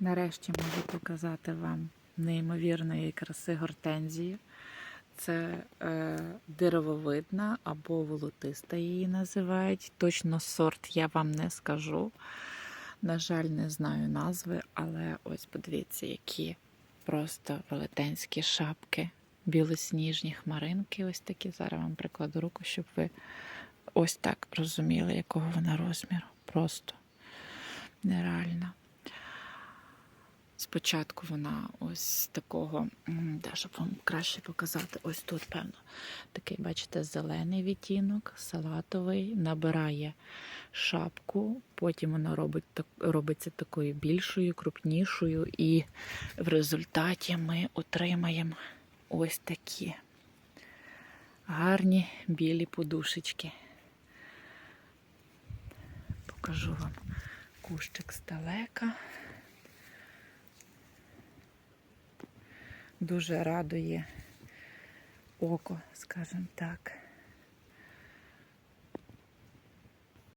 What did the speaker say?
Нарешті можу показати вам неймовірної краси гортензію. Це е, деревовидна або волотиста її називають. Точно сорт я вам не скажу. На жаль, не знаю назви, але ось подивіться, які просто велетенські шапки, білосніжні хмаринки. Ось такі. Зараз вам прикладу руку, щоб ви ось так розуміли, якого вона розміру. Просто нереально. Спочатку вона ось такого, да, щоб вам краще показати, ось тут, певно, такий, бачите, зелений відтінок, салатовий, набирає шапку, потім вона робить, робиться такою більшою, крупнішою, і в результаті ми отримаємо ось такі гарні білі подушечки. Покажу вам кущик здалека. Дуже радує око, скажімо так.